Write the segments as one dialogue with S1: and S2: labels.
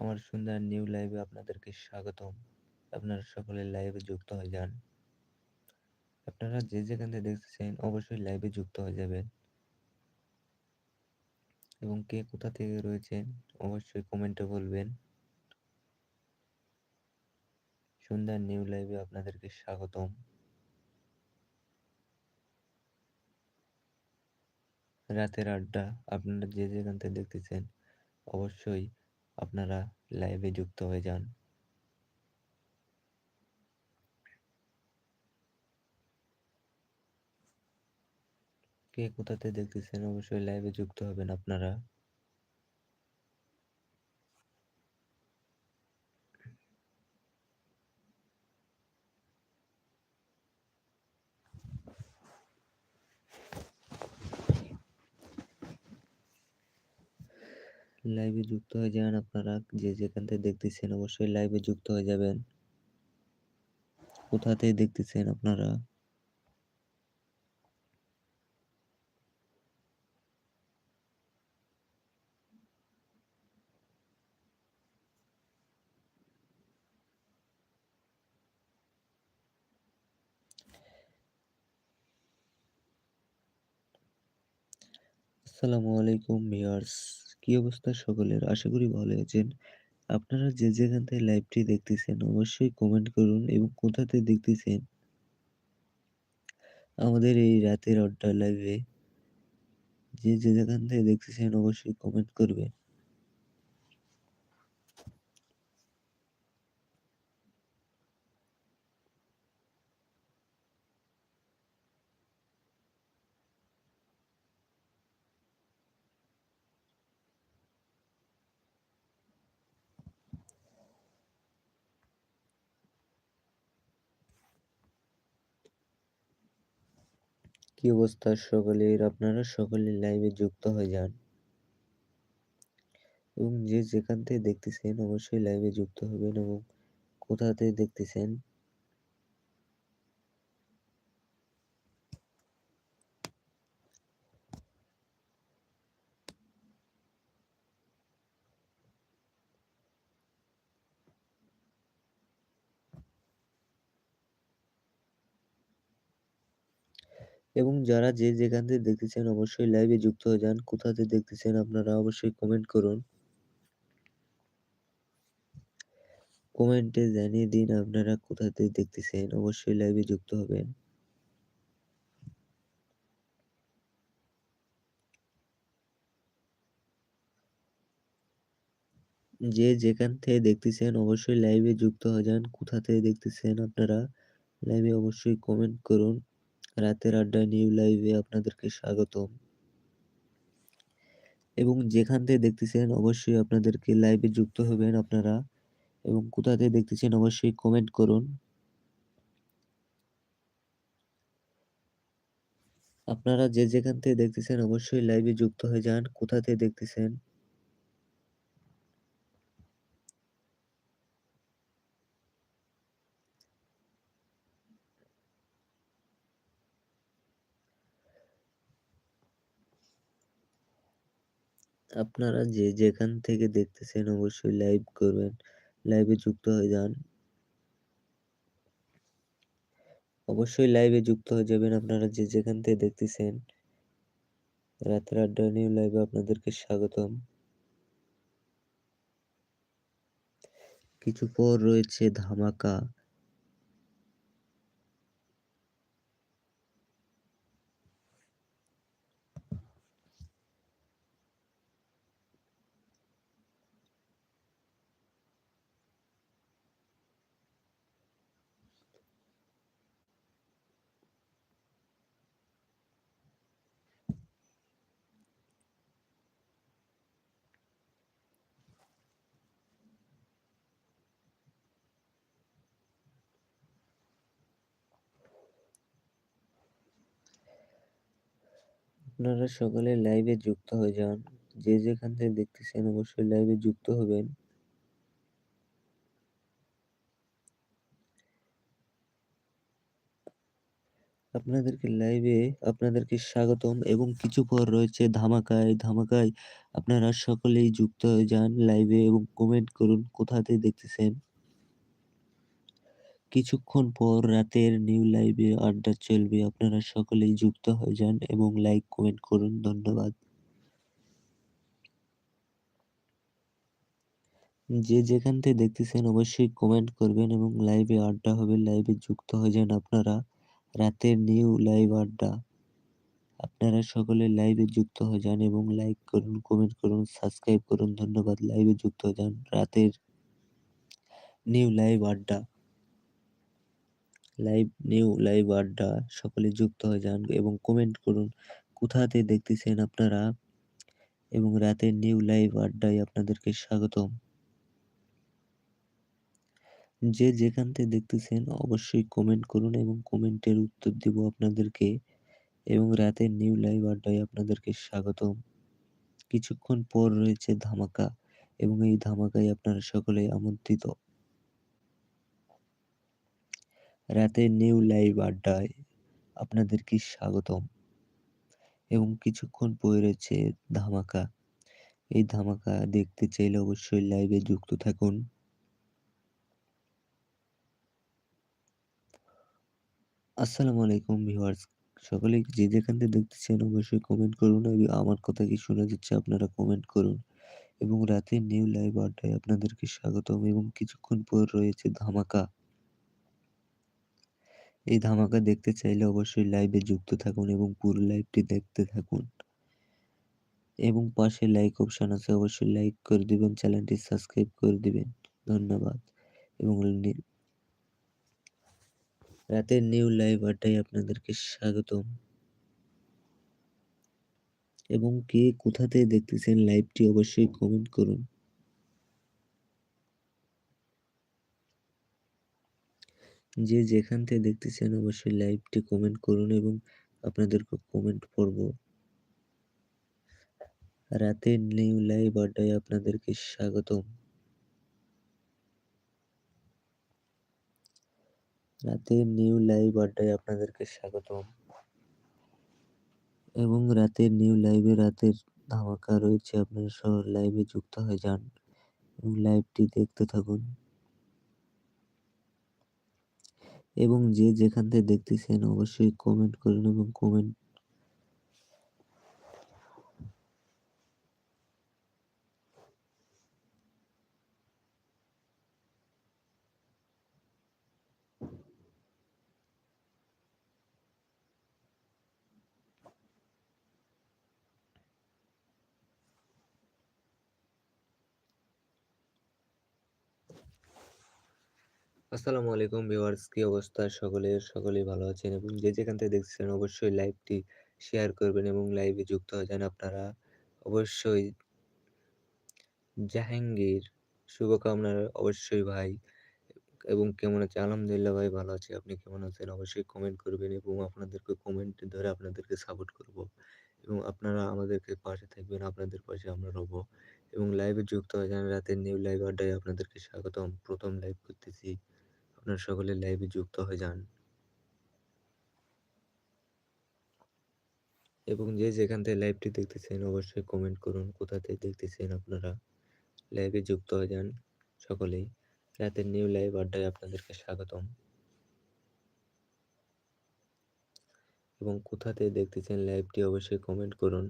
S1: আমার সুন্দর নিউ লাইভে আপনাদেরকে স্বাগতম। আপনারা সকলে লাইভে যুক্ত হয়ে যান। আপনারা যে যেখান থেকে দেখতেছেন অবশ্যই লাইভে যুক্ত হয়ে যাবেন। এবং কে কোথা থেকে রয়েছেন অবশ্যই কমেন্টে বলবেন। সুন্দর নিউ লাইভে আপনাদেরকে স্বাগতম। রাতের আড্ডা আপনারা যে যেখান থেকে দেখতেছেন অবশ্যই আপনারা লাইভে যুক্ত হয়ে যান। কে কোথাতে দেখতেছেন? অবশ্যই লাইভে যুক্ত হবেন আপনারা। লাইভে যুক্ত হয়ে যান আপনারা। যে যেখান থেকে দেখতেছেন অবশ্যই লাইভে যুক্ত হয়ে যাবেন। কোথা থেকে দেখতেছেন আপনারা? আসসালামু আলাইকুম ভিউয়ার্স। কি অবস্থা সকলের? আশা করি ভালো আছেন। আপনারা যে যেখান থেকে লাইভটি দেখতেছেন, অবশ্যই কমেন্ট করুন এবং কোথাতে দেখতেছেন? আমাদের এই রাতের আড্ডা লাইভে যে যে যেখান থেকে দেখতেছেন, অবশ্যই কমেন্ট করবেন। কি অবস্থা? সকলের আপনারা সকলে লাইভে যুক্ত হয়ে যান। এবং যে যেখান থেকে দেখতেছেন, অবশ্যই লাইভে যুক্ত হবেন এবং কোথা থেকে দেখতেছেন? এবং যারা যে যেখান থেকে দেখতেছেন অবশ্যই লাইভে যুক্ত হয়ে যান। কোথা থেকে দেখতেছেন আপনারা অবশ্যই কমেন্ট করুন। কমেন্টে জানিয়ে দিন আপনারা কোথা থেকে দেখতেছেন, অবশ্যই লাইভে যুক্ত হবেন। যে যেখান থেকে দেখতেছেন অবশ্যই লাইভে যুক্ত হয়ে যান। কোথা থেকে দেখতেছেন আপনারা লাইভে অবশ্যই কমেন্ট করুন। রাতের আড্ডা নিউ লাইভে আপনাদেরকে স্বাগতম। এবং যেখান থেকে দেখতেছেন অবশ্যই আপনাদেরকে লাইভে যুক্ত হবেন আপনারা। এবং কোথা থেকে দেখতেছেন অবশ্যই কমেন্ট করুন। আপনারা যে যেখান থেকে দেখতেছেন অবশ্যই লাইভে যুক্ত হয়ে যান। কোথা থেকে দেখতেছেন আপনারা যে যেখান থেকে দেখতেছেন অবশ্যই লাইভ করবেন। লাইভে যুক্ত হয়ে যান। অবশ্যই লাইভে যুক্ত হয়ে যাবেন আপনারা যে যেখান থেকে দেখতেছেন। রাতের আড্ডা নিউ লাইভে আপনাদেরকে স্বাগতম। কিছু পর রয়েছে ধামাকা। আপনারা সকলে লাইভে যুক্ত হয়ে যান যে যেখান থেকে দেখতেছেন অবশ্যই লাইভে যুক্ত হবেন আপনাদেরকে লাইভে আপনাদেরকে স্বাগতম এবং কিছু পর রয়েছে ধামাকায়। ধামাকায় আপনারা সকলেই যুক্ত হয়ে যান লাইভে এবং কমেন্ট করুন কোথা থেকে দেখতেছেন। কিছুক্ষণ পর রাতের নিউ লাইভে আড্ডা চলবে। আপনারা সকলেই যুক্ত হয়ে যান এবং লাইক কমেন্ট করুন। ধন্যবাদ। যে যেখান থেকে দেখতেছেন অবশ্যই কমেন্ট করবেন এবং লাইভে আড্ডা হবে। লাইভে যুক্ত হয়ে যান আপনারা। রাতের নিউ লাইভ আড্ডা। আপনারা সকলে লাইভে যুক্ত হয়ে যান এবং লাইক করুন, কমেন্ট করুন, সাবস্ক্রাইব করুন। ধন্যবাদ। লাইভে যুক্ত হয়ে যান। রাতের নিউ লাইভ আড্ডা। লাইভ নিউ লাইভ আড্ডা সকলে যুক্ত হয়ে যান এবং কমেন্ট করুন, কোথাতে দেখতেছেন আপনারা এবং রাতের নিউ লাইভ আড্ডায় আপনাদেরকে স্বাগতম। যে যেখান থেকে দেখতেছেন অবশ্যই কমেন্ট করুন এবং কমেন্টের উত্তর দিব আপনাদেরকে এবং রাতের নিউ লাইভ আড্ডায় আপনাদেরকে স্বাগতম। কিছুক্ষণ পর রয়েছে ধামাকা এবং এই ধামাকায় আপনারা সকলে আমন্ত্রিত। রাতের নিউ লাইভ আড্ডায় আপনাদেরকে স্বাগতম। এবং কিছুক্ষণ পরে রয়েছে ধামাকা। এই ধামাকা দেখতে চাইলে অবশ্যই লাইভে যুক্ত থাকুন। আসসালামু আলাইকুম ভিউয়ার্স সকলেই যে যেখান থেকে দেখতেছেন অবশ্যই কমেন্ট করুন আমার কথা কি শোনা যাচ্ছে, আপনারা কমেন্ট করুন। এবং রাতের নিউ লাইভ আড্ডায় আপনাদেরকে স্বাগতম। এবং কিছুক্ষণ পর রয়েছে ধামাকা। এই ধামাকা দেখতে চাইলে অবশ্যই লাইভে যুক্ত থাকুন এবং পুরো লাইভটি দেখতে থাকুন। এবং পাশে লাইক অপশন আছে, অবশ্যই লাইক করে দিবেন চ্যানেলটি সাবস্ক্রাইব করে দিবেন। ধন্যবাদ। এবং রাতের নিউ লাইভ আড্ডায় আপনাদেরকে স্বাগতম। এবং কে কোথা থেকে দেখতেছেন লাইভটি অবশ্যই কমেন্ট করুন। যে যেখান থেকে দেখতেছেন অবশ্যই লাইভটি কমেন্ট করুন এবং আপনাদেরকে কমেন্ট পড়ব রাতের নিউ লাইভ আড্ডায় আপনাদেরকে স্বাগতম। রাতের নিউ লাইভ আড্ডায় আপনাদেরকে স্বাগতম। এবং রাতের নিউ লাইভে রাতের ধামাকা রয়েছে, আপনারা সহ লাইভে যুক্ত হয়ে যান। এবং লাইভটি দেখতে থাকুন। এবং যে যেখান থেকে দেখতেছেন অবশ্যই কমেন্ট করুন এবং কমেন্ট আসসালামু আলাইকুম ভিউয়ার্স, কি অবস্থা? সকলের সকলেই ভালো আছেন এবং যে যেখান থেকে দেখছেন অবশ্যই লাইভটি শেয়ার করবেন এবং লাইভে যুক্ত হয়ে যান আপনারা। অবশ্যই জাহাঙ্গীর, শুভকামনা অবশ্যই ভাই। এবং কেমন আছে? আলহামদুলিল্লাহ ভাই ভালো আছি। আপনি কেমন আছেন? অবশ্যই কমেন্ট করবেন এবং আপনাদেরকে কমেন্ট ধরে আপনাদেরকে সাপোর্ট করব এবং আপনারা আমাদেরকে পাশে থাকবেন, আপনাদের পাশে আমরা রব এবং লাইভে যুক্ত হয়ে যান। রাতের নিউ লাইভ আড্ডায় আপনাদেরকে স্বাগতম। প্রথম লাইভ করতেছি। আপনারা সকলে লাইভে যুক্ত হয়ে যান। এবং যে যেখান থেকে লাইভটি দেখতেছেন, অবশ্যই কমেন্ট করুন, কোথা থেকে দেখতেছেন আপনারা। লাইভে যুক্ত হয়ে যান সকলেই। রাতের নিউ লাইভ আড্ডায় আপনাদেরকে স্বাগতম। এবং কোথা থেকে দেখতেছেন লাইভটি অবশ্যই কমেন্ট করুন।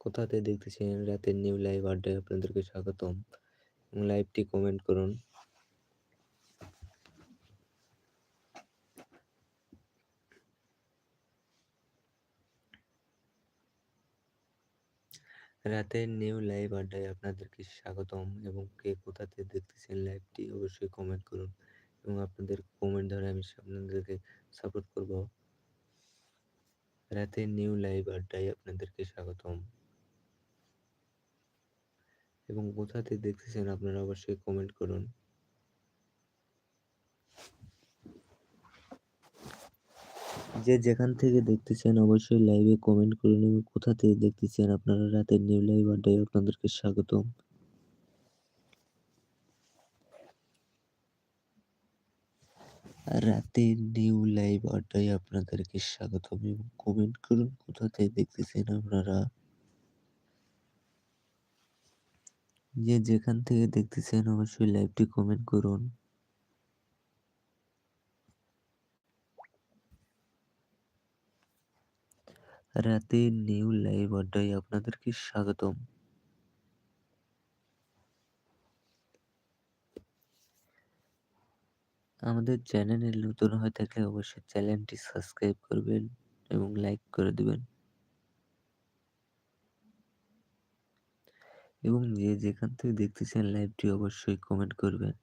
S1: কোথা থেকে দেখতেছেন রাতের নিউ লাইভ আড্ডায় আপনাদেরকে স্বাগতম। লাইভটি কমেন্ট করুন। রাতের নিউ লাইভ আড্ডায় আপনাদেরকে স্বাগতম এবং কে কোথা থেকে দেখতেছেন লাইভটি অবশ্যই কমেন্ট করুন এবং আপনাদের কমেন্ট ধরে আমি আপনাদেরকে সাপোর্ট করব। রাতের নিউ লাইভ আড্ডায় আপনাদেরকে স্বাগতম। এবং কোথা থেকে দেখতেছেন আপনারা অবশ্যই কমেন্ট করুন। যে যেখান থেকে দেখতেছেন অবশ্যই লাইভে কমেন্ট করুন এবং কোথা থেকে দেখতেছেন আপনারা রাতের নিউ লাইভ আড্ডায় আপনাদেরকে স্বাগতম। রাতের নিউ লাইভ আড্ডায় আপনাদেরকে স্বাগতম এবং কমেন্ট করুন কোথা থেকে দেখতেছেন আপনারা। যে যেখান থেকে দেখতেছেন অবশ্যই লাইভটি কমেন্ট করুন। রাতে নিউ লাইভ আড্ডায় আপনাদেরকে স্বাগতম। আমাদের চ্যানেলে নতুন হয়ে থাকলে অবশ্যই চ্যানেলটি সাবস্ক্রাইব করবেন এবং লাইক করে দেবেন। এবং যে যেখান থেকে দেখতেছেন লাইভটি অবশ্যই কমেন্ট করবেন।